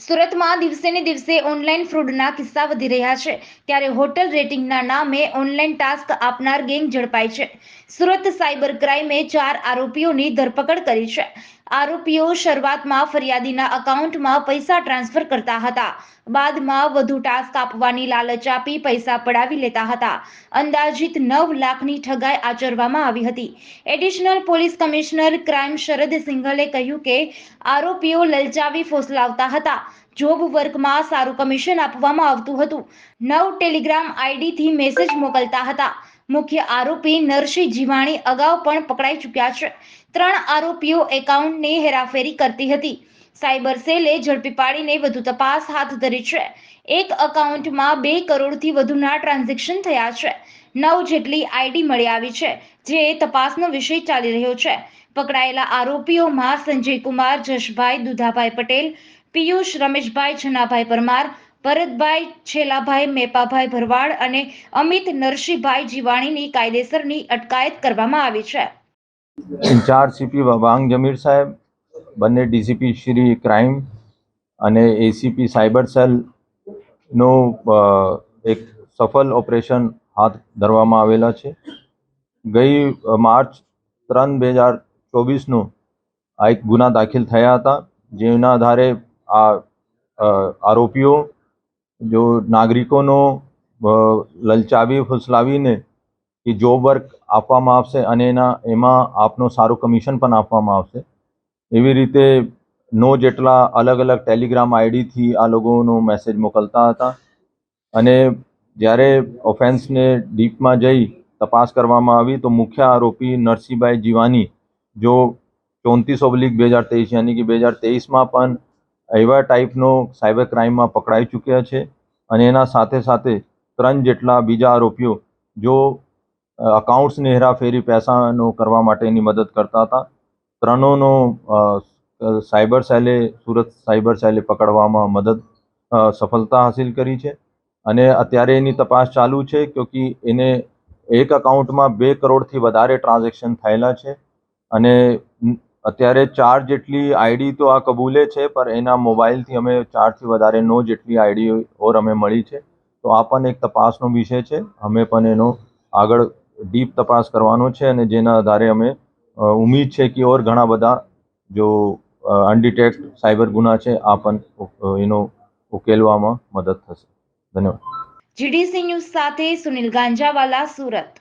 સુરતમાં દિવસે ને દિવસે ઓનલાઈન ફ્રોડના કિસ્સા વધી રહ્યા છે. ત્યારે હોટલ રેટિંગના નામે ઓનલાઈન ટાસ્ક આપનાર ગેંગ ઝડપાઈ છે. સુરત સાયબર ક્રાઇમે ચાર આરોપીઓની ધરપકડ કરી છે. આરોપીઓ શરૂઆતમાં ફરિયાદીના અકાઉન્ટમાં પૈસા ટ્રાન્સફર કરતા હતા. બાદમાં વધુ ટાસ્ક આપવાની લાલચ આપી પૈસા પડાવી લેતા હતા. અંદાજિત નવ લાખની ઠગાઈ આચરવામાં આવી હતી. Additional police commissioner crime Sharad સિંઘલે કહ્યું કે, આરોપીઓ લલચાવી ફોસલાવતા હતા. જોબ વર્કમાં સારું કમિશન આપવામાં આવતું હતું. નવ ટેલિગ્રામ આઈડીથી મેસેજ મોકલતા હતા. મુખ્ય આરોપી નરસિંહ જીવાણી અગાઉ પણ પકડાઈ ચૂક્યા છે. ત્રણ આરોપીઓ એકાઉન્ટની હેરાફેરી કરતી હતી. સાયબર સેલે ઝડપી પાડીને વધુ તપાસ હાથ ધરી છે. એક અકાઉન્ટમાં બે કરોડથી વધુના ટ્રાન્ઝેક્શન થયા છે. નવ જેટલી આઈડી મળી આવી છે, જે તપાસનો વિષય ચાલી રહ્યો છે. પકડાયેલા આરોપીઓમાં સંજય કુમાર જશભાઈ દુધાભાઈ પટેલ, પિયુષ રમેશભાઈ, છનાભાઈ પરમાર ભરતભાઈ છેલાભાઈ, મેપાભાઈ ભરવાડ અને અમિત નરસિંહભાઈ જીવાણીની કાયદેસરની અટકાયત કરવામાં આવી છે. ઇન્ચાર્જ સીપી વાંગ જમીર સાહેબ, બંને ડીસીપી શ્રી ક્રાઇમ અને એસીપી સાયબર સેલનો એક સફળ ઓપરેશન હાથ ધરવામાં આવેલા છે. ગઈ માર્ચ ત્રણ બે હજાર ચોવીસનું આ એક ગુના દાખલ થયા હતા, જેના આધારે આ આરોપીઓ જો નાગરિકોનો લલચાવી, ફુસલાવીને કે જોબ વર્ક આપવામાં આવશે અને એના, એમાં આપનો સારું કમિશન પણ આપવામાં આવશે, એવી રીતે નો જેટલા અલગ અલગ ટેલિગ્રામ આઈડીથી આ લોકોનો મેસેજ મોકલતા હતા. અને જ્યારે ઓફેન્સને ડીપમાં જઈ તપાસ કરવામાં આવી, તો મુખ્ય આરોપી નરસિંહભાઈ જીવાની, જો ચોત્રીસ ઓબ્લિક બે હજાર તેવીસ યાની કે બે હજાર તેવીસમાં પણ એવા ટાઈપનો સાયબર ક્રાઇમમાં પકડાઈ ચૂક્યા છે. અને એના સાથે સાથે ત્રણ જેટલા બીજા આરોપીઓ જો અકાઉન્ટ્સની હેરાફેરી પૈસાનો કરવા માટેની મદદ કરતા હતા. ત્રણોનો સાયબર સેલે, સુરત સાયબર સેલે પકડવામાં મદદ સફળતા હાસિલ કરી છે. અને અત્યારે એની તપાસ ચાલુ છે કે એને એક અકાઉન્ટમાં બે કરોડથી વધારે ટ્રાન્ઝેક્શન થયેલા છે. અને અત્યારે ચાર જેટલી આઈડી તો આ કબૂલે છે, પણ એના મોબાઈલથી અમે ચારથી વધારે નો જેટલી આઈડી ઓર અમે મળી છે. તો આ પણ એક તપાસનો વિષય છે. અમે પણ એનો આગળ ડીપ તપાસ કરવાનો છે અને જેના આધારે અમે ઉમ્મીદ છે કે ઓર ઘણા બધા જો અનડિટેક્ટ સાયબર ગુના છે, આ પણ એનો ઉકેલવામાં મદદ થશે. ધન્યવાદ. જીડીસી ન્યૂઝ સાથે સુનિલ ગાંજાવાલા, સુરત.